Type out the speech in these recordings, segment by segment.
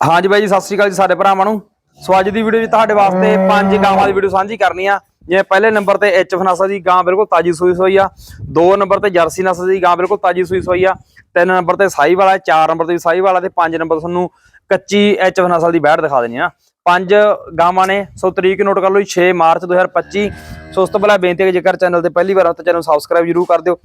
ਹਾਂਜੀ ਬਾਈ ਜੀ, ਸਤਿ ਸ੍ਰੀ ਅਕਾਲ ਜੀ ਸਾਡੇ ਭਰਾਵਾਂ ਨੂੰ। ਸੋ ਅੱਜ ਦੀ ਵੀਡੀਓ ਵਿੱਚ ਤੁਹਾਡੇ ਵਾਸਤੇ ਪੰਜ ਗਾਵਾਂ ਦੀ ਵੀਡੀਓ ਸਾਂਝੀ ਕਰਨੀ ਆ। ਜਿਵੇਂ ਪਹਿਲੇ ਨੰਬਰ ਤੇ ਐਚ ਫਨਾਸਾ ਦੀ ਗਾਂ ਬਿਲਕੁਲ ਤਾਜੀ ਸੂਈ ਸੋਈ ਆ। ਦੋ ਨੰਬਰ ਤੇ ਜਰਸੀ ਨਸਲ ਦੀ ਗਾਂ ਬਿਲਕੁਲ ਤਾਜੀ ਸੂਈ ਸੋਈ ਆ। ਤਿੰਨ ਨੰਬਰ ਤੇ ਸਾਈ ਵਾਲਾ, ਚਾਰ ਨੰਬਰ ਤੇ ਵੀ ਸਾਈ ਵਾਲਾ ਤੇ ਪੰਜ ਨੰਬਰ ਤੁਹਾਨੂੰ ਕੱਚੀ ਐਚ ਫਨਾਸਲ ਦੀ ਬੈਠ ਦਿਖਾ ਦੇਣੀ ਆ। ਪੰਜ ਗਾਵਾਂ ਨੇ, ਸੋ ਤਰੀਕ ਨੋਟ ਕਰ ਲਓ ਜੀ 6 ਮਾਰਚ 2025 ਸੋ ਉਸ ਤੋਂ ਪਹਿਲਾਂ ਬੇਨਤੀ ਹੈ ਕਿ ਜੇਕਰ ਚੈਨਲ ਤੇ ਪਹਿਲੀ ਵਾਰ ਆ ਤਾਂ ਚੈਨਲ ਸਬਸਕ੍ਰਾਈਬ ਜਰੂਰ ਕਰ ਦਿਓ।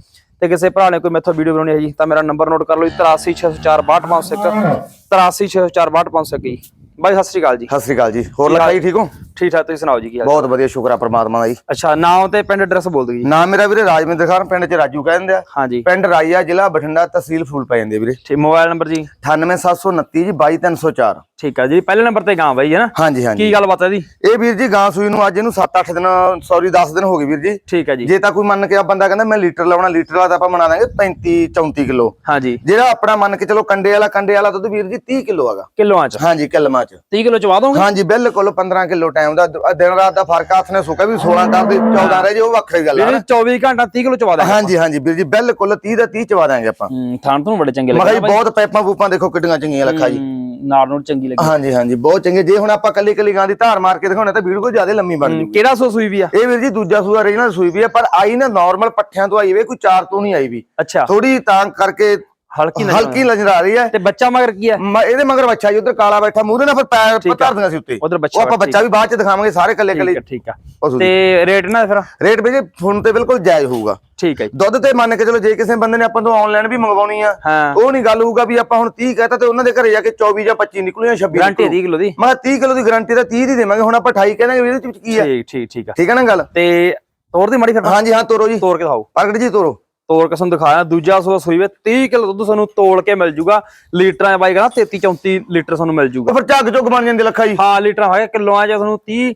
ਤੇ ਕਿਸੇ ਭਰਾ ਨੇ ਕੋਈ ਮੈਥੋਂ ਵੀਡੀਓ ਬਣਾਉਣੀ ਹੈ ਜੀ, ਤਾਂ ਮੇਰਾ ਨੰਬਰ ਨੋਟ ਕਰ ਲਓ ਜੀ 8360462501 8360462501 ਜੀ। ਬਾਈ, ਸਤਿ ਸ੍ਰੀ ਅਕਾਲ ਜੀ। ਸਤਿ ਸ੍ਰੀ ਅਕਾਲ ਜੀ। ਹੋਰ ਲਖਾਈ ਠੀਕ ਹੋ? ਠੀਕ ਠਾਕ ਤੁਸੀਂ ਸੁਣਾਓ ਜੀ ਕੀ ਹਾਲ ਬਹੁਤ ਵਧੀਆ ਸ਼ੁਕਰ ਆ ਪ੍ਰਮਾਤਮਾ ਦਾ ਜੀ। ਅੱਛਾ ਨਾਮ ਤੇ ਪਿੰਡ ਐਡਰੈਸ ਬੋਲ ਦਿਓ ਜੀ। ਨਾਮ ਮੇਰਾ ਵੀਰੇ ਰਾਜਵਿੰਦਰ ਖਾਨ ਪਿੰਡ ਚ ਰਾਜੂ ਕਹਿੰਦੇ ਆ। ਹਾਂਜੀ। ਪਿੰਡ ਰਾਈਆ ਜ਼ਿਲ੍ਹਾ ਬਠਿੰਡਾ ਤਹਿਸੀਲ ਫੂਲ ਪੈ ਜਾਂਦੇ ਵੀਰੇ। ਠੀਕ ਮੋਬਾਈਲ ਨੰਬਰ ਜੀ? 98729 ਜੀ 22304 ਠੀਕ ਆ ਜੀ ਪਹਿਲੇ ਨੰਬਰ ਤੇ ਗਾਂ ਬਾਈ ਹੈ ਨਾ? ਹਾਂਜੀ ਹਾਂਜੀ। ਕੀ ਗੱਲਬਾਤ ਹੈ ਦੀ ਇਹ ਵੀਰ ਜੀ ਗਾਂ ਸੂਈ ਨੂੰ ਅੱਜ ਇਹਨੂੰ 7-8 ਦਿਨ ਸੌਰੀ 10 ਦਿਨ ਹੋ ਗਏ ਵੀਰ ਜੀ। ਠੀਕ ਹੈ ਜੀ। ਜੇ ਤਾਂ ਕੋਈ ਮੰਨ ਕੇ ਆ ਬੰਦਾ ਕਹਿੰਦਾ ਮੈਂ ਲੀਟਰ ਲਾਉਣਾ ਲੀਟਰ ਵਾਲਾ ਤਾਂ ਆਪਾਂ ਬਣਾ ਦਾਂਗੇ 35 34 ਕਿਲੋ। ਹਾਂਜੀ। ਜਿਹੜਾ ਆਪਣਾ ਮੰਨ ਕੇ ਚਲੋ ਕੰਡੇ ਵਾਲਾ ਕੰਡੇ ਵਾਲਾ ਦੁੱਧ ਵੀਰ ਜੀ 30 ਕਿਲੋ ਹੈਗਾ। ਕਿਲੋਆਂ ਚ? ਹਾਂਜੀ ਕਿਲਮਾਂ ਚ। 30 ਕਿਲੋ ਚਵਾ ਦੋਗੇ? ਹਾਂਜੀ ਬਿਲਕੁਲ 15 ਕਿਲੋ ਟਾਈਮ ਦਾ ਦ- ਦਿਨ ਰਾਤ ਦਾ ਫ਼ਰਕ ਆ, ਹੱਥ ਨੇ ਸੁੱਕਾ ਵੀ 16 ਕਰਦੇ 14 ਰਹੇ ਜੇ ਉਹ ਵੱਖਰੀ ਗੱਲ ਆ ਵੀਰ 24 ਘੰਟਾ 30 ਕਿਲੋ ਚਵਾ ਦਾਂਗੇ ਹਾਂਜੀ ਹਾਂਜੀ ਵੀਰ ਜੀ ਬਿਲਕੁਲ 30 ਦਾ 30 ਚਵਾ ਦਾਂਗੇ ਆਪਾਂ। ਥਾਣ ਤੋਂ ਬੜੇ ਚੰਗੇ ਮੈਂ ਲੱਗੇ ਕਿਹਾ ਜੀ ਬਹੁਤ ਪੈਪਾਂ ਪੂਪਾਂ ਦੇਖੋ ਕਿੱਡੀਆਂ ਚੰਗੀਆਂ ਲੱਖਾ ਜੀ। ਨਾਲ ਨੂੰ ਚੰਗੀ ਲੱਗੀ। ਹਾਂਜੀ ਹਾਂਜੀ ਬਹੁਤ ਚੰਗੇ। ਜੇ ਹੁਣ ਆਪਾਂ ਕੱਲੀ ਕੱਲੀ ਗਾਂ ਦੀ ਧਾਰ ਮਾਰ ਕੇ ਦਿਖਾਉਣੇ ਤਾਂ ਵੀਡੀਓ ਜ਼ਿਆਦਾ ਲੰਮੀ ਬਣ ਜੂਗੀ ਕਿਹੜਾ ਸੋ ਸੂਈ ਵੀ ਆ? ਇਹ ਵੀਰ ਜੀ ਦੂਜਾ ਸੂਆ ਰੀਜਨਲ ਸੂਈ ਵੀ ਹੈ ਪਰ ਆਈ ਨਾ ਨਾਰਮਲ ਪੱਠਿਆਂ ਤੋਂ ਆਈ ਵੇ ਕੋਈ ਚਾਰ ਤੋਂ ਨਹੀਂ ਆਈ ਵੀ। ਅੱਛਾ। ਥੋੜੀ ਤਾਂ ਕਰਕੇ ਹਲਕੀ ਨਜ਼ਰ ਹਲਕੀ ਨਜ਼ਰ ਆ ਰਹੀ ਹੈ। ਤੇ ਬੱਚਾ ਮਗਰ ਕੀ ਆ ਮ- ਇਹਦੇ ਮਗਰ ਬੱਚਾ ਜੀ ਉਧਰ ਕਾਲਾ ਬੈਠਾ ਮੂਹਰੇ ਨਾਲ ਫਿਰ ਪੈਰ ਧਰ ਦਿੰਦਾ ਸੀ ਉੱਤੇ। ਉਧਰ ਉਹ ਬੱਚਾ ਆਪਾਂ ਬੱਚਾ ਵੀ ਬਾਅਦ ਚ ਦਿਖਾਵਾਂਗੇ ਸਾਰੇ ਕੱਲੇ ਕੱਲੇ ਠੀਕ ਆ। ਆ। ਤੇ ਰੇਟ ਨਾ ਫਿਰ? ਰੇਟ ਵੀ ਜੀ ਫੋਨ ਤੇ ਬਿਲਕੁਲ ਜਾਇਜ਼ ਹੋਊਗਾ। ਠੀਕ ਹੈ ਜੀ। ਦੁੱਧ ਤੇ ਮੰਨ ਕੇ ਚਲੋ ਜੇ ਕਿਸੇ ਬੰਦੇ ਨੇ ਆਪਾਂ ਤੋਂ ਆਨਲਾਈਨ ਵੀ ਮੰਗਵਾਉਣੀ ਆ ਹਾਂ। ਉਹ ਨਹੀਂ ਗੱਲ ਹੋਊਗਾ ਵੀ ਆਪਾਂ ਹੁਣ 30 ਕਹਤਾ ਤੇ ਉਹਨਾਂ ਦੇ ਘਰੇ ਜਾ ਕੇ 24 ਜਾਂ 25 ਨਿਕਲੂਆਂ 26 ਗਾਰੰਟੀ 30 ਕਿਲੋ ਦੀ। ਮੈਂ ਕਿਹਾ 30 ਕਿਲੋ ਦੀ ਗਾਰੰਟੀ ਤਾਂ 30 ਦੀ ਦੇਵਾਂਗੇ ਹੁਣ ਆਪਾਂ 28 ਕਹਿੰਦੇ ਵੀ ਇਹਦੇ ਵਿੱਚ ਕੀ ਹੈ। ਠੀਕ ਠੀਕ ਠੀਕ ਆ। ਠੀਕ ਹੈ ਨਾ ਗੱਲ? ਤੇ ਤੋਰ ਦੀ ਮੜੀ ਫਿਰ ਹਾਂਜੀ ਹਾਂ ਤੋਰੋ ਜੀ। ਤੋਰ ਕੇ ਦਿਖਾਓ। ਪ੍ਰਗਟ ਜੀ ਤੋਰੋ। ਤੋੜ ਕੇ ਤੁਹਾਨੂੰ ਦਿਖਾਇਆ। ਦੂਜਾ ਸੂਆ ਸੂਈ ਵੇ 30 ਕਿਲੋ ਦੁੱਧ ਤੁਹਾਨੂੰ ਤੋਲ ਕੇ ਮਿਲ ਜੂਗਾ। ਲੀਟਰਾਂ ਚ ਬਾਈ ਕਹਿੰਦਾ 33 34 ਲੀਟਰ ਤੁਹਾਨੂੰ ਮਿਲ ਜੂਗਾ। ਫਿਰ ਝੱਗ ਝੁੱਗ ਬਣ ਜਾਂਦੇ ਲੱਖਾ ਜੀ ਹਾਂ ਲੀਟਰ ਹੋਇਆ ਕਿਲੋਆਂ ਚ ਤੁਹਾਨੂੰ 30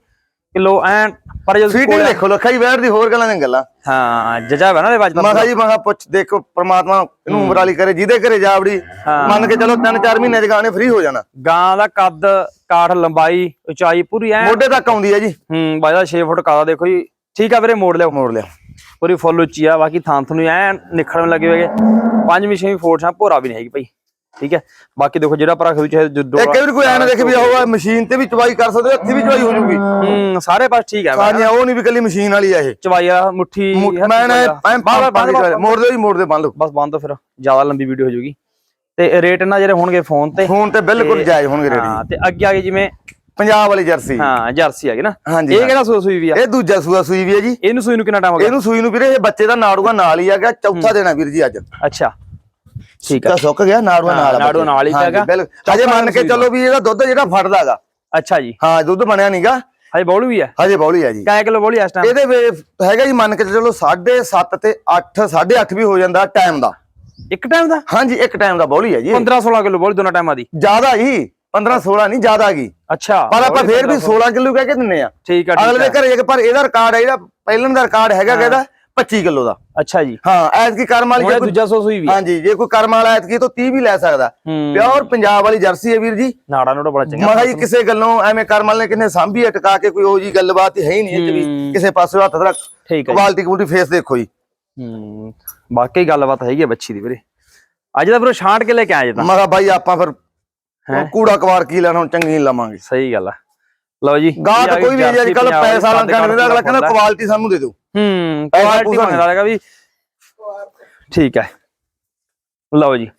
ਕਿਲੋ ਐਨ ਪਰ ਜਦੋਂ ਫੀਟਿੰਗ ਦੇਖੋ ਲੱਖਾ ਜੀ ਵੈਰ ਦੀ ਹੋਰ ਗੱਲਾਂ ਦੀਆਂ ਗੱਲਾਂ। ਹਾਂ ਜਜਾ ਹੈ ਨਾ ਦੇ ਮੈਂ ਵਜਦਾ ਕਿਹਾ ਜੀ ਮੈਂ ਕਿਹਾ ਪੁੱਛ ਦੇਖੋ ਪ੍ਰਮਾਤਮਾ ਇਹਨੂੰ ਉਮਰ ਵਾਲੀ ਕਰੇ ਜਿਹਦੇ ਘਰੇ ਜਾਵੜੀ। ਮੰਨ ਕੇ ਚਲੋ 3-4 ਮਹੀਨੇ ਚ ਗਾਣੇ ਫ੍ਰੀ ਹੋ ਜਾਣਾ। ਗਾਂ ਦਾ ਕੱਦ ਕਾਠ ਲੰਬਾਈ ਉਚਾਈ ਪੂਰੀ ਐ। ਮੋਢੇ ਤੱਕ ਆਉਂਦੀ ਹੈ ਜੀ। ਹੂੰ ਬਾਈ ਦਾ 6 ਫੁੱਟ ਕਾਦਾ ਦੇਖੋ ਜੀ। ਠੀਕ ਆ ਵੀਰੇ ਮੋੜ ਲਿਓ। ਮੋੜ ਲਿਆ ਪੂਰੀ ਫੁੱਲ ਉੱਚੀ ਆ ਬਾਕੀ ਥਾਂ ਤੁਹਾਨੂੰ ਐ ਨਿਖੜਨ ਲੱਗੇ ਹੋਏਗੇ ਪੰਜਵੀਂ ਛੇਵੀਂ ਫੋਟ ਛਾਂ ਭੋਰਾ ਵੀ ਨਹੀਂ ਹੈਗੀ ਭਾਈ। ਠੀਕ ਹੈ? ਬਾਕੀ ਦੇਖੋ ਜਿਹੜਾ ਭਰਾ ਖੂ ਚਾਹੇ ਜੋ ਇੱਕ ਵਾਰ ਕੋਈ ਐ ਨਾ ਦੇਖੇ ਵੀ ਉਹ ਮਸ਼ੀਨ ਤੇ ਵੀ ਚਵਾਈ ਕਰ ਸਕਦੇ ਹੋ, ਹੱਥੀ ਵੀ ਚਵਾਈ ਹੋ ਜੂਗੀ। ਹੂੰ ਸਾਰੇ ਪਾਸ ਠੀਕ ਹੈ ਸਾਰੀਆਂ ਉਹ ਨਹੀਂ ਵੀ ਕੱਲੀ ਮਸ਼ੀਨ ਵਾਲੀ ਆ ਇਹ। ਚਵਾਈ ਆ ਮੁੱਠੀ ਮੈਂ ਨਾ ਮੋੜ ਜੀ ਮੋੜ ਦੇ ਬੰਨ ਲਓ ਬਸ ਬੰਦ ਫਿਰ ਜ਼ਿਆਦਾ ਲੰਬੀ ਵੀਡੀਓ ਹੋ ਜਾਊਗੀ ਤੇ ਰੇਟ ਇਹਨਾਂ ਜਿਹੜੇ ਹੋਣਗੇ ਫੋਨ ਤੇ। ਫੋਨ ਤੇ ਬਿਲਕੁਲ ਜਾਇਜ਼ ਹੋਣਗੇ ਰੇਡੀ ਹਾਂ ਤੇ ਅੱਗੇ ਆ ਗਈ ਜਿਵੇਂ ਪੰਜਾਬ ਵਾਲੀ ਜਰਸੀ। ਹਾਂ ਜਰਸੀ ਆ ਗਈ ਨਾ। ਹਾਂਜੀ, ਇਹ ਹਾਂ। ਕਿਹੜਾ ਸੂਆ ਸੂਈ ਵੀ ਆ? ਇਹ ਦੂਜਾ ਸੂਆ ਸੂਈ ਵੀ ਹੈ ਜੀ। ਇਹਨੂੰ ਸੂਈ ਨੂੰ ਕਿੰਨਾ ਟਾਈਮ ਹੋ ਗਿਆ? ਇਹਨੂੰ ਸੂਈ ਨੂੰ ਵੀਰੇ ਇਹ ਬੱਚੇ ਦਾ ਨਾੜੂਆ ਨਾਲ ਹੀ ਆ ਗਿਆ ਚੌਥਾ ਦੇਣਾ ਵੀਰ ਜੀ ਅੱਜ। ਅੱਛਾ। ਠੀਕ ਆ। ਤਾਂ ਸੁੱਕ ਗਿਆ ਨਾੜੂਆ ਹਾਂ, ਨਾਲ ਆ ਨਾੜੂਆ ਬੱਚੇ। ਨਾਲ ਹੀ ਹਾਂਜੀ, ਹੈਗਾ। ਬਿਲਕੁਲ। ਅਜੇ ਮੰਨ ਕੇ ਚੱਲੋ ਵੀ ਇਹਦਾ ਦੁੱਧ ਜਿਹੜਾ ਫੜਦਾਗਾ ਅੱਛਾ ਜੀ। ਹਾਂ ਦੁੱਧ ਬਣਿਆ ਨਹੀਂਗਾ ਹਜੇ ਬੌਲੂ ਵੀ ਆ? ਹਜੇ ਬੌਲੀ ਆ ਜੀ। ਕਾਇਆ ਕਿਲੋ ਬੌਲੀ ਇਸ ਟਾਈਮ ਇਹਦੇ ਵੇ- ਹੈਗਾ ਜੀ ਮੰਨ ਕੇ ਚਲੋ 7.5 ਤੇ 8 8.5 ਵੀ ਹੋ ਜਾਂਦਾ ਟਾਈਮ ਦਾ। ਇੱਕ ਟਾਈਮ ਦਾ? ਹਾਂਜੀ ਇੱਕ ਟਾਈਮ ਦਾ ਬੌਲੀ ਹੈ ਜੀ। 15 16 ਕਿਲੋ ਬੌਲੀ ਦੋਨਾਂ ਟਾਈਮਾਂ ਦੀ। ਜ਼ਿਆਦਾ ਹੀ 15 16 ਨਹੀਂ ਜ਼ਿਆਦਾ ਗਈ ਅੱਛਾ ਪਰ ਆਪਾਂ ਫੇਰ ਵੀ 16 ਕਿਲੋ ਕਹਿ ਕੇ ਦਿੰਨੇ ਆ ਠੀਕ ਆ ਅਗਲੇ ਦੇ ਘਰੇ ਜਾ ਕੇ ਪਰ ਇਹਦਾ ਰਿਕਾਰਡ ਹੈ ਜਿਹੜਾ ਪਹਿਲਾਂ ਦਾ ਰਿਕਾਰਡ ਹੈਗਾ ਕਿਹਦਾ? 25 ਕਿਲੋ ਦਾ। ਅੱਛਾ ਜੀ। ਹਾਂ ਐਤਕੀ ਕਰਮ ਵਾਲੀ ਜੇ ਦੂਜਾ ਸੋ ਸੂਈ ਵੀ। ਹਾਂਜੀ ਜੇ ਕੋਈ ਕਰਮ ਵਾਲਾ ਐਤਕੀ ਤੋਂ 30 ਵੀ ਲੈ ਸਕਦਾ। ਹੂੰ। ਪਿਓਰ ਪੰਜਾਬ ਵਾਲੀ ਜਰਸੀ ਹੈ ਵੀਰ ਜੀ। ਨਾੜਾ ਨੋੜਾ ਬੜਾ ਚੰਗਾ। ਮੈਂ ਕਿਹਾ ਜੀ ਕਿਸੇ ਗੱਲੋਂ ਐਵੇਂ ਕਰਮ ਵਾਲੇ ਨੇ ਕਿਨੇ ਸਾਂਭੀ ਹੈ ਟਿਕਾ ਕੇ ਕੋਈ ਉਹ ਜੀ ਗੱਲਬਾਤ ਹੀ ਹੈ ਹੀ ਨਹੀਂ ਇਹ ਵੀ। ਹੂੰ। ਕਿਸੇ ਪਾਸੇ ਹੱਥ ਰੱਖ ਠੀਕ ਹੈ। ਕੁਆਲਿਟੀ ਕੁਆਲਿਟੀ ਫੇਸ ਦੇਖੋ ਜੀ। ਹੂੰ। ਬਾਕੀ ਗੱਲਬਾਤ ਹੈਗੀ ਆ ਬੱਚੀ ਦੀ ਵੀਰੇ। ਅੱਜ ਦਾ ਫਿਰ ਛਾਂਟ ਕੇ ਲੈ ਕੇ ਆਏ ਤਾਂ। ਮੈਂ ਕਿਹਾ ਬਾਈ ਆਪਾਂ ਫਿਰ ਹੈਂ? ਕੂੜਾ ਕਵਾਰ ਕੀ ਲੈਣਾ ਹੁਣ ਚੰਗੀ ਨਹੀਂ ਲਵਾਂਗੇ। ਸਹੀ ਗੱਲ ਆ। ਲਓ ਜੀ ਗਾਹ ਤਾਂ ਕੋਈ ਵੀ ਅੱਜ ਕੱਲ ਪੈਸਾ ਲੰਘਣ ਕੱਦ ਦਾ ਅਗਲਾ ਕਹਿੰਦਾ ਕੁਆਲਿਟੀ ਸਾਨੂੰ ਦੇ ਦਿਓ। ਹੂੰ ਕੁਆਲਿਟੀ ਮੰਗਦਾ ਹੈਗਾ ਵੀ ਠੀਕ ਹੈ। ਲਓ ਜੀ।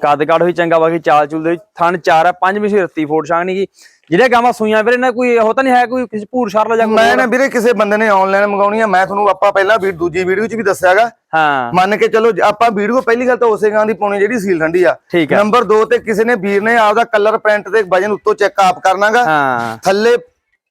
ਕੱਦ ਕਾਠ ਵੀ ਚੰਗਾ ਬਾਕੀ ਚਾਲ ਚੁਲ ਦੇ ਵਿੱਚ ਥਣ ਚਾਰ ਹੈ ਪੰਜਵੀਂ ਸੀ ਰੱਤੀ ਫੋਟ ਛਾਂਗਣੀ ਕੀ ਜਿਹੜੇ ਗਾਵਾਂ ਸੂਈਆਂ ਵੀਰੇ ਨਾ ਕੋਈ ਉਹ ਤਾਂ ਨਹੀਂ ਹੈ ਕੋਈ ਕਿਸੇ ਭੂਰ ਸ਼ਰ ਜਾਂ ਮੈਂ? ਨਾ ਵੀਰੇ ਕਿਸੇ ਬੰਦੇ ਨੇ ਆਨਲਾਈਨ ਮੰਗਾਉਣੀ ਆ ਮੈਂ ਤੁਹਾਨੂੰ ਆਪਾਂ ਪਹਿਲਾਂ ਵੀ ਦੂਜੀ ਵੀਡੀਓ 'ਚ ਵੀ ਦੱਸਿਆਗਾ ਹਾਂ। ਮੰਨ ਕੇ ਚਲੋ ਆਪਾਂ ਵੀਡੀਓ ਪਹਿਲੀ ਗੱਲ ਤਾਂ ਉਸੇ ਗਾਂ ਦੀ ਪਾਉਣੀ ਜਿਹੜੀ ਸੀਲ ਠੰਡੀ ਆ। ਨੰਬਰ 2 ਤੇ ਕਿਸੇ ਨੇ ਵੀਰ ਨੇ ਆਪਦਾ ਕਲਰ ਪ੍ਰਿੰਟ ਤੇ ਵਜਨ ਉੱਤੋਂ ਚੈੱਕ ਆਪ ਕਰਨਾਗਾ ਹਾਂ। ਥੱਲੇ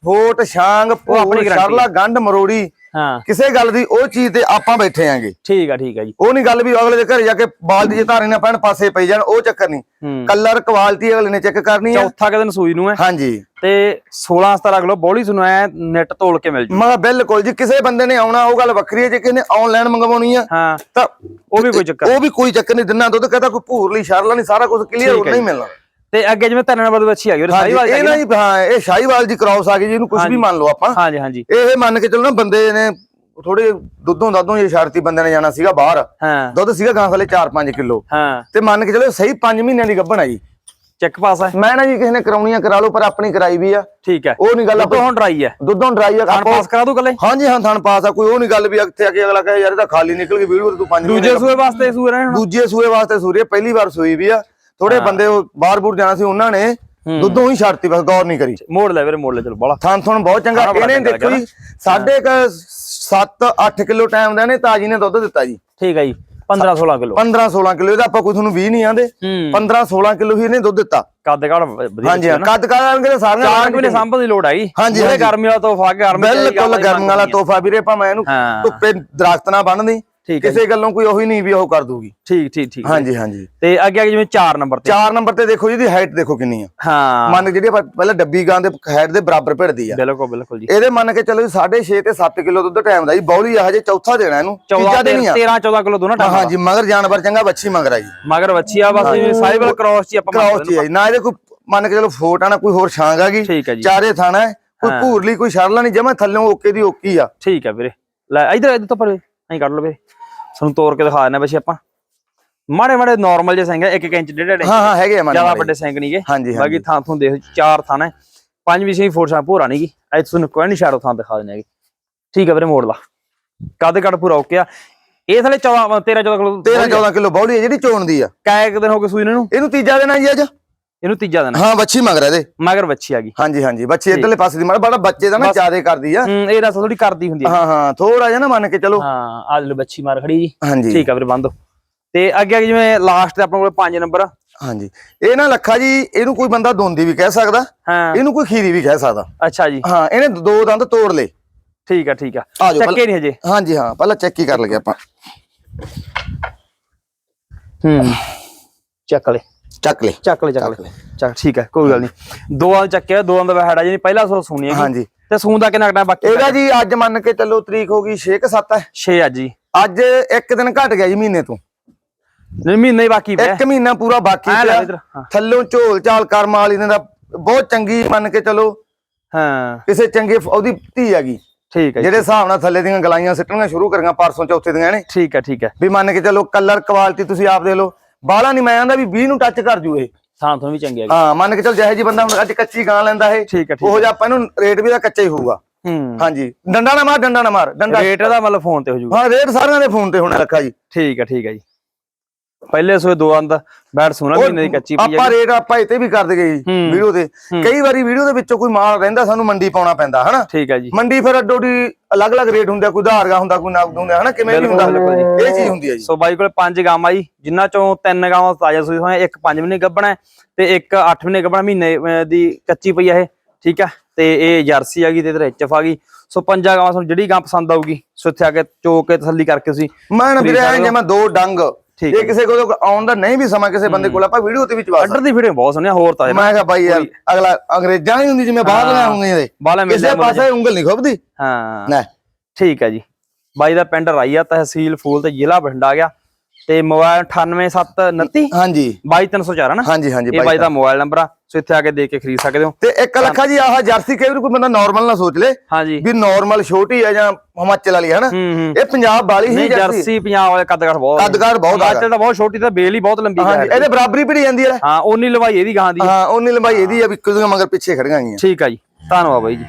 ਫੋਟ ਆਪਣੀ ਭੂਰ ਸ਼ਰਲਾ ਗੰਢ ਮਰੋੜੀ ਹਾਂ। ਕਿਸੇ ਗੱਲ ਦੀ ਉਹ ਚੀਜ਼ ਤੇ ਆਪਾਂ ਬੈਠੇ ਆਂਗੇ। ਠੀਕ ਆ ਠੀਕ ਆ ਜੀ। ਉਹ ਨਹੀਂ ਗੱਲ ਵੀ ਅਗਲੇ ਦੇ ਘਰੇ ਜਾ ਕੇ ਬਾਲਟੀ 'ਚ ਧਾਰੇ ਨਾ ਪੈਣ ਪਾਸੇ ਪਈ ਜਾਣ ਉਹ ਚੱਕਰ ਨਹੀਂ। ਕਲਰ ਕੁਆਲਿਟੀ ਅਗਲੇ ਨੇ ਚੈੱਕ ਕਰਨੀ ਹੈ ਚੌਥਾ ਕਿ ਦਿਨ ਸੂਈ ਨੂੰ ਹੈ। ਹਾਂਜੀ। ਤੇ 16 17 ਕਿਲੋ ਬੋਲੀ ਸੁਣੋ ਐ ਨੈਟ ਤੋਲ ਕੇ ਮਿਲ ਜੂ। ਮੈਂ ਬਿਲਕੁਲ ਜੀ ਕਿਸੇ ਬੰਦੇ ਨੇ ਆਉਣਾ ਉਹ ਗੱਲ ਵੱਖਰੀ ਹੈ। ਜੇ ਕਿਸੇ ਨੇ ਆਨਲਾਈਨ ਮੰਗਵਾਉਣੀ ਆ ਹਾਂ। ਤਾਂ ਉਹ ਵੀ ਕੋਈ ਚੱਕਰ ਉਹ ਵੀ ਕੋਈ ਚੱਕਰ ਨਹੀਂ। ਦਿਨਾਂ ਦੁੱਧ ਕਹਤਾ ਕੋਈ ਭੂਰਲੀ ਸ਼ਰਲਾ ਨਹੀਂ ਸਾਰਾ ਕੁਝ ਕਲੀਅਰ ਹੋਰ ਹੈ। ਮਿਲਣਾ। ਤੇ ਅੱਗੇ ਜਿਵੇਂ ਤਿੰਨ ਨੰਬਰ ਦੀ ਬੱਚੀ ਆ ਗਈ ਉਹ ਸਾਈਵਾਲ ਇਹ ਨਾ ਜੀ ਹਾਂ ਇਹ ਸ਼ਾਹੀਵਾਲ ਦੀ ਕ੍ਰਾਸ ਆ ਗਈ ਜੀ ਇਹਨੂੰ ਕੁਝ ਵੀ ਮੰਨ ਲਓ ਆਪਾਂ। ਹਾਂਜੀ ਹਾਂਜੀ। ਇਹ ਮੰਨ ਕੇ ਚੱਲੋ ਨਾ ਬੰਦੇ ਨੇ ਥੋੜੇ ਦੁੱਧੋਂ ਦਾਦੋਂ ਇਹ ਸ਼ਰਤੀ ਬੰਦੇ ਨੇ ਜਾਣਾ ਸੀਗਾ ਬਾਹਰ। ਹਾਂ। ਦੁੱਧ ਸੀਗਾ ਗਾਂ ਥਲੇ 4-5 ਕਿਲੋ। ਹਾਂ। ਤੇ ਮੰਨ ਕੇ ਚੱਲੋ ਸਹੀ 5 ਮਹੀਨਿਆਂ ਦੀ ਗੱਭਣ ਆ ਜੀ। ਚੈੱਕ ਪਾਸ ਹੈ ਮੈਂ ਨਾ ਜੀ ਕਿਸੇ ਨੇ ਕਰਾਉਣੀਆਂ ਕਰਾ ਲਓ ਪਰ ਆਪਣੀ ਕਰਾਈ ਵੀ ਆ। ਠੀਕ ਹੈ ਉਹ ਨਹੀਂ ਗੱਲ ਦੁੱਧ ਹੁਣ ਡਰਾਈ ਹੈ ਦੁੱਧੋਂ ਡਰਾਈ ਆ। ਆਪਾਂ ਪਾਸ ਕਰਾ ਦੂ ਕੱਲੇ ਹਾਂਜੀ ਹਾਂ ਥਣ ਪਾਸ ਆ। ਕੋਈ ਉਹ ਨਹੀਂ ਗੱਲ ਵੀ ਇੱਥੇ ਆ ਕੇ ਅਗਲਾ ਕਹੇ ਯਾਰ ਇਹ ਤਾਂ ਖਾਲੀ ਨਿਕਲ ਗਈ ਵੀਡੀਓ ਤੂੰ ਪੰਜ ਦੂਜੇ ਸੂਏ ਵਾਸਤੇ ਸੂਏ ਰਹੇ ਹੁਣ। ਦੂਜੇ ਸੂਏ ਵਾਸਤੇ ਸੂਰੀ ਪਹਿਲੀ ਵਾਰ ਸੂਈ ਵੀ ਆ। ਥੋੜੇ ਬੰਦੇ ਬਾਹਰ ਬੂਰ ਜਾਣਾ ਸੀ ਉਹਨਾਂ ਨੇ ਦੁੱਧੋਂ ਹੀ ਛੱਡਤੀ ਬਸ ਗੌਰ ਨਹੀਂ ਕਰੀ। ਮੋੜ ਲੈ ਵੀਰੇ ਮੋੜ ਲੈ ਚਲੋ ਬਾਲਾ। ਥਣ ਥਣ ਬਹੁਤ ਚੰਗਾ ਇਹਨੇ ਦੇਖੋ ਜੀ ਸਾਢੇ ਕ 7 8 ਕਿਲੋ ਟਾਈਮ ਦਾ ਨੇ ਤਾਜੀ ਨੇ ਦੁੱਧ ਦਿੱਤਾ ਜੀ। ਠੀਕ ਹੈ ਜੀ 15 16 ਕਿਲੋ। 15 16 ਕਿਲੋ ਇਹਦਾ ਆਪਾਂ ਕੋਈ ਤੁਹਾਨੂੰ 20 ਨਹੀਂ ਆਂਦੇ। ਹੂੰ। 15 16 ਕਿਲੋ ਹੀ ਇਹਨੇ ਦੁੱਧ ਦਿੱਤਾ। ਕੱਦ ਵਧੀਆ ਹਾਂਜੀ ਕੱਦ ਕਾਂਗੇ ਤਾਂ ਸਾਰੀਆਂ ਚਾਰ ਕੁ ਮਹੀਨੇ ਸੰਭ ਦੀ ਲੋੜ ਹੈਗੀ ਹਾਂਜੀ, ਹਾਂਜੀ। ਗਰਮੀ ਵਾਲਾ ਤੋਹਫਾ ਗਰਮੀ ਇਹ ਬਿਲਕੁਲ ਗਰਮ ਵਾਲਾ ਤੋਹਫਾ। ਵੀਰੇ ਭਾਵੇਂ ਇਹਨੂੰ ਹਾਂ। ਧੁੱਪੇ ਦਰਖਤ ਨਾ ਬੰਨਦੀ ਠੀਕ ਹੈ ਕਿਸੇ ਗੱਲੋਂ ਕੋਈ ਉਹੀ ਨਹੀਂ ਵੀ ਉਹ ਕਰ ਦੂਗੀ। ਠੀਕ ਠੀਕ ਠੀਕ। ਹਾਂਜੀ ਹਾਂਜੀ। ਤੇ ਅੱਗੇ ਅੱਗੇ ਜਿਵੇਂ 4 ਨੰਬਰ ਤੇ। 4 ਨੰਬਰ ਤੇ ਦੇਖੋ ਜੀ ਇਹਦੀ ਹਾਈਟ ਦੇਖੋ ਕਿੰਨੀ ਆ। ਹਾਂ। ਮੰਨ ਜਿਹੜੀ ਆਪਾਂ ਪਹਿਲਾਂ ਡੱਬੀ ਗਾਂ ਦੇ ਹਾਈਟ ਦੇ ਬਰਾਬਰ ਭਿੜਦੀ ਆ। ਬਿਲਕੁਲ ਬਿਲਕੁਲ ਜੀ। ਇਹਦੇ ਮੰਨ ਕੇ ਚੱਲੋ 6.5 ਤੇ 7 ਕਿਲੋ ਦੁੱਧ ਟਾਈਮ ਦਾ ਜੀ ਬੌਲੀ ਆ ਹਜੇ ਚੌਥਾ ਦੇਣਾ ਇਹਨੂੰ। 14 ਤੀਜਾ ਦੇਣੀ ਆ। 13 14 ਕਿਲੋ ਦੋਨਾਂ ਟਾਈਮ ਹਾਂਜੀ ਮਗਰ ਜਾਨਵਰ ਚੰਗਾ ਬੱਚੀ ਮਗਰ ਆ ਜੀ। ਮਗਰ ਬੱਚੀ ਆ ਬਸ ਜਿਵੇਂ ਸਾਈਬਲ ਕ੍ਰੋਸ ਚ ਆਪਾਂ ਕ੍ਰਾਸ ਆ ਜੀ। ਨਾ ਇਹਦੇ ਕੋਈ ਮੰਨ ਕੇ ਚਲੋ ਫੋਟ ਆ ਨਾ ਕੋਈ ਹੋਰ ਛਾਂਗ ਆ ਗਈ। ਜੀ। ਚਾਰੇ ਥਾਣਾ ਕੋਈ। ਭੂਰਲੀ ਕੋਈ ਛੜਲਾ ਨਹੀਂ ਜਮਾ ਥੱਲੋਂ ਓਕੇ ਦੀ ਓਕੀ ਆ। ਠੀਕ ਹੈ ਵੀਰੇ। ਲੈ ਇਧਰ ਇਧਰ ਤੋਂ ਪਰੇ। ਐਂ ਕੱਢ ਲਓ ਵੀਰੇ। ਸਾਨੂੰ ਤੋੜ ਕੇ ਦਿਖਾ ਦਿੰਦੇ ਬੱਚੇ ਆਪਾਂ। ਮਾੜੇ ਮਾੜੇ ਨਾਰਮਲ ਜਿਹੇ ਸਿੰਘ ਇੱਕ ਇੱਕ ਇੰਚ ਡੇਢ ਇੰਚ। ਹਾਂ ਹਾਂ ਹੈਗੇ ਆ ਮਾੜੇ ਜ਼ਿਆਦਾ। ਵੱਡੇ ਸਿੰਘ ਨਹੀਂਗੇ ਹਾਂਜੀ ਬਾਕੀ ਥਾਂ ਥੋਂ ਦੇਖ ਚਾਰ ਥਾਂ ਨੇ। ਪੰਜ ਵੀ ਸੀ ਫੋਰਸਾਂ ਭੋਰਾ ਨਹੀਂਗੀ ਐ ਤੁਹਾਨੂੰ ਕੋਈ ਨਹੀਂ ਸ਼ਾਰੋ ਥਾਂ ਦਿਖਾ ਦਿੰਦੇ ਹੈਗੇ। ਠੀਕ ਹੈ ਵੀਰੇ ਮੋੜ ਲਾ। ਕੱਦ ਕੱਟ ਪੂਰਾ ਓਕੇ ਆ। ਇਹ ਥਲੇ 14 13 14 ਕਿਲੋ 13 14 ਕਿਲੋ ਬੌਲੀ ਆ ਜਿਹੜੀ ਚੋਣ ਦੀ ਆ। ਕਾਇ ਕੁ ਦਿਨ ਹੋ ਗਏ ਸੂਈ ਨੂੰ। ਇਹਨੂੰ ਤੀਜਾ ਦੇਣਾ ਜੀ ਅੱਜ। ਇਹਨੂੰ ਤੀਜਾ ਦਿਨ। ਹਾਂ ਬੱਚੀ ਮਗਰ ਇਹਦੇ। ਮਗਰ ਬੱਚੀ ਆ ਗਈ। ਹਾਂਜੀ ਹਾਂਜੀ ਬੱਚੀ ਇਧਰਲੇ ਪਾਸੇ ਦੀ ਮਾੜਾ ਬੜਾ ਬੱਚੇ ਦਾ ਨਾ। ਜ਼ਿਆਦੇ ਕਰਦੀ ਆ। ਹੂੰ ਇਹ ਰਸ ਥੋੜੀ ਕਰਦੀ ਹੁੰਦੀ ਹੈ ਹਾਂ ਹਾਂ ਥੋੜਾ ਜਿਹਾ ਨਾ ਮੰਨ ਕੇ ਚਲੋ। ਹਾਂ ਆ ਲੈ ਬੱਚੀ ਮਾਰ ਖੜੀ ਜੀ। ਹਾਂਜੀ। ਠੀਕ ਆ ਵੀਰੇ ਬੰਦ। ਤੇ ਅੱਗੇ ਅੱਗੇ ਜਿਵੇਂ ਲਾਸਟ ਤੇ ਆਪਣੇ ਕੋਲ 5 ਨੰਬਰ। ਹਾਂਜੀ। ਇਹ ਨਾ ਲੱਖਾ ਜੀ ਇਹਨੂੰ ਕੋਈ ਬੰਦਾ ਦੋਂਦੀ ਵੀ ਕਹਿ ਸਕਦਾ। ਇਹਨੂੰ ਕੋਈ ਖੀਰੀ ਵੀ ਕਹਿ ਸਕਦਾ। ਅੱਛਾ ਜੀ। ਹਾਂ ਇਹਨੇ ਦੋ ਦੰਦ ਤੋੜ ਲਏ। ਠੀਕ ਆ ਠੀਕ ਆ। ਆ ਚੱਕੇ ਨਹੀਂ ਹਜੇ। ਹਾਂਜੀ ਹਾਂ ਪਹਿਲਾਂ ਚੈੱਕ ਹੀ ਕਰ ਲਗੇ ਆਪਾਂ। ਹੂੰ। ਚੱਕ ਲੈ ਚੱਕ ਲੈ। ਚੱਕ ਲੈ ਚੱਕ ਲੈ। ਚੱਕ ਠੀਕ ਹੈ ਕੋਈ ਗੱਲ ਨਹੀਂ। ਦੋ ਆਂ ਚੱਕਿਆ ਦੋ ਆਂ ਦਾ ਹੈੜਾ ਜੀ ਪਹਿਲਾਂ ਸੋ ਸੁਣੀ ਹੈਗੀ। ਹਾਂਜੀ। ਤੇ ਸੂਨ ਦਾ ਕਿੰਨਾ ਟਾਈਮ ਬਾਕੀ ਇਹਦਾ ਜੀ ਅੱਜ ਮੰਨ ਕੇ ਚੱਲੋ ਤਰੀਕ ਹੋ ਗਈ 6 ਕ 7 ਹੈ। 6 ਅੱਜ ਜੀ। ਅੱਜ ਇੱਕ ਦਿਨ ਘਟ ਗਿਆ ਜੀ ਮਹੀਨੇ ਤੋਂ। ਨਹੀਂ ਮਹੀਨਾ ਹੀ ਬਾਕੀ ਪਿਆ। ਇੱਕ ਮਹੀਨਾ ਪੂਰਾ ਬਾਕੀ ਪਿਆ। ਹਾਂ। ਥੱਲੋਂ ਝੋਲ ਚਾਲ ਕਰਮ ਵਾਲੀ ਦਾ ਬਹੁਤ ਚੰਗੀ ਮੰਨ ਕੇ ਚਲੋ। ਹਾਂ। ਕਿਸੇ ਚੰਗੇ ਉਹਦੀ ਧੀ ਹੈਗੀ। ਠੀਕ ਹੈ ਜਿਹੜੇ ਹਿਸਾਬ ਨਾਲ ਥੱਲੇ ਦੀਆਂ ਗਲਾਈਆਂ ਸਿੱਟਣੀਆਂ ਸ਼ੁਰੂ ਕਰੀਆਂ ਪਰਸੋਂ ਚੌਥੇ ਦੀਆਂ ਨੇ। ਠੀਕ ਹੈ ਠੀਕ ਹੈ। ਵੀ ਮੰਨ ਕੇ ਚਲੋ ਕਲਰ ਕੁਆਲਿਟੀ ਤੁਸੀਂ ਆਪ ਦੇਖ ਲਓ। ਬਾਹਲਾ ਨਹੀਂ ਮੈਂ ਆਂਦਾ ਵੀ 20 ਨੂੰ ਟੱਚ ਕਰ ਜੂ ਇਹ। ਥਾਂ ਤੋਂ ਵੀ ਚੰਗੀ ਹਾਂ ਮੰਨ ਕੇ ਚਲ ਜਿਹੇ ਜੀ ਬੰਦਾ ਹੁਣ ਅੱਜ ਕੱਚੀ ਗਾਂ ਲੈਂਦਾ ਇਹ ਠੀਕ ਹੈ ਠੀਕ ਉਹੋ ਜਿਹਾ ਆਪਾਂ ਇਹਨੂੰ ਰੇਟ ਵੀ ਦਾ ਕੱਚਾ ਹੀ ਹੋਊਗਾ। ਹੂੰ। ਹਾਂਜੀ। ਡੰਡਾ ਨਾ ਮਾਰ ਡੰਡਾ ਨਾ ਮਾਰ ਡੰਡਾ। ਰੇਟ ਦਾ ਮਤਲਬ ਫੋਨ ਤੇ ਹੋ ਜੂਗਾ। ਹਾਂ ਰੇਟ ਸਾਰਿਆਂ ਦੇ ਫੋਨ ਤੇ ਹੋਣਾ ਰੱਖਾ ਜੀ। ਠੀਕ ਹੈ ਠੀਕ ਹੈ ਜੀ। ਪਹਿਲੇ ਸੋਏ ਦੋ ਅੰਦ ਬੈਠ ਸੋਨਾ ਮਹੀਨੇ ਦੀ ਕੱਚੀ ਪਈ ਆਪਾਂ ਹੈ ਰੇਟ ਆਪਾਂ ਇੱਥੇ ਵੀ ਕਰ ਦਗੇ ਹੂੰ। ਵੀਡੀਓ ਤੇ। ਕਈ ਵਾਰੀ ਵੀਡੀਓ ਦੇ ਵਿੱਚੋਂ ਕੋਈ ਮਾਲ ਰਹਿੰਦਾ ਸਾਨੂੰ ਮੰਡੀ ਪਾਉਣਾ ਪੈਂਦਾ ਹਨਾ? ਠੀਕ ਹੈ ਜੀ। ਮੰਡੀ ਫਿਰ ਅੱਡੋ ਦੀ ਅਲੱਗ-ਅਲੱਗ ਰੇਟ ਹੁੰਦਾ ਕੋਈ ਧਾਰਗਾ ਹੁੰਦਾ ਕੋਈ ਨਾਗ ਹੁੰਦਾ ਹਨਾ? ਕਿਵੇਂ ਵੀ ਹੁੰਦਾ ਇਹ ਚੀਜ਼ ਹੁੰਦੀ ਹੈ ਜੀ। ਸੋ ਬਾਈ ਕੋਲੇ ਪੰਜ ਗਾਵਾਂ ਜੀ ਜਿਨ੍ਹਾਂ ਚੋਂ ਤਿੰਨ ਗਾਵਾਂ ਤਾਜ਼ਾ ਸੂਈ ਹੋਈਆਂ ਇੱਕ ਪੰਜ ਮਹੀਨੇ ਗੱਭਣਾ ਹੈ ਤੇ ਇੱਕ 8 ਮਹੀਨੇ ਗੱਭਣਾ ਮਹੀਨੇ ਦੀ ਕੱਚੀ ਪਈ ਆ ਇਹ ਠੀਕ ਆ? ਤੇ ਇਹ ਜਰਸੀ ਆ ਗਈ ਤੇ ਇਧਰ ਐਚਐਫ ਆ ਗਈ। ਸੋ ਪੰਜਾਂ ਗਾਵਾਂ ਤੁਹਾਨੂੰ ਜਿਹੜੀ ਗਾਂ ਪਸੰਦ ਆਊਗੀ ਸੋ ਇੱਥੇ ਆ ਕੇ ਚੋ ਕੇ ਤਸੱਲੀ ਕਰਕੇ ਤੁਸੀਂ ਮੈਂ ਨਾ ਵੀਰੇ ਖਰੀਦ ਐਂ ਜੇ ਮੈਂ ਦੋ ਡੰਗ ਜੇ ਕਿਸੇ ਕੋਲ ਆਉਣ ਦਾ ਨਹੀਂ ਵੀ ਸਮਾਂ ਕਿਸੇ ਬੰਦੇ ਕੋਲ ਆਪਾਂ ਵੀਡੀਓ ਤੇ ਵੀ ਚਵਾ ਆਰਡਰ ਦੀ ਵੀਡੀਓ ਬਹੁਤ ਸੋਹਣੀਆਂ ਹੋਰ ਤਾਂ ਮੈਂ ਕਿਹਾ ਬਾਈ ਯਾਰ ਅਗਲਾ ਅੰਗਰੇਜ਼ਾਂ ਹੀ ਹੁੰਦੀ ਜਿਵੇਂ ਬਾਹਰ ਲਿਆ ਹੁੰਦੀਆਂ ਇਹਦੇ। ਕਿਸੇ ਪਾਸੇ ਉਂਗਲ ਨਹੀਂ ਖੁੱਬਦੀ ਹਾਂ। ਨਾ ਠੀਕ ਹੈ ਜੀ। ਬਾਈ ਦਾ ਪਿੰਡ ਰਾਈਆ ਤਹਿਸੀਲ ਫੂਲ ਤੇ ਜ਼ਿਲ੍ਹਾ ਬਠਿੰਡਾ ਗਿਆ। ਤੇ ਮੋਬਾਈਲ 98729 ਹਾਂਜੀ। 22304 ਹੈ ਨਾ ਹਾਂਜੀ ਹਾਂਜੀ ਇਹ ਬਾਈ ਦਾ ਮੋਬਾਈਲ ਨੰਬਰ ਆ ਸੋ ਇੱਥੇ ਆ ਕੇ ਦੇਖ ਕੇ ਖਰੀਦ ਸਕਦੇ ਹੋ। ਤੇ ਇੱਕ ਲੱਖਾ ਜੀ ਆਹ ਜਰਸੀ ਕਈ ਵਾਰ ਕੋਈ ਬੰਦਾ ਨਾਰਮਲ ਨਾ ਸੋਚ ਲੇ ਵੀ ਨਾਰਮਲ ਛੋਟੀ ਹੈ ਜਾਂ ਹਿਮਾਚਲ ਵਾਲੀ ਹੈ ਨਾ ਇਹ ਪੰਜਾਬ ਵਾਲੀ ਹੀ ਜਰਸੀ। ਪੰਜਾਬ ਵਾਲੇ ਕੱਦਗੜ ਬਹੁਤ ਕੱਦ-ਕਾਠ ਬਹੁਤ ਆ। ਹਿਮਾਚਲ ਤਾਂ ਬਹੁਤ ਛੋਟੀ ਤੇ ਬੇਲ ਹੀ ਬਹੁਤ ਲੰਬੀ ਹਾਂਜੀ ਹੈ ਇਹਦੇ ਬਰਾਬਰੀ ਪੜੀ ਜਾਂਦੀ ਹੈ ਹਾਂ ਉਨੀ ਲਵਾਈ ਇਹਦੀ ਗਾਂ ਦੀ। ਹਾਂ ਉਹਨੀ ਲੰਬਾਈ ਇਹਦੀ ਆ ਵੀ ਕੁਝ ਮਗਰ ਪਿੱਛੇ ਖੜੀਆਂ ਗਈਆਂ ਠੀਕ ਆ ਜੀ ਧੰਨਵਾਦ ਬਾਈ ਜੀ।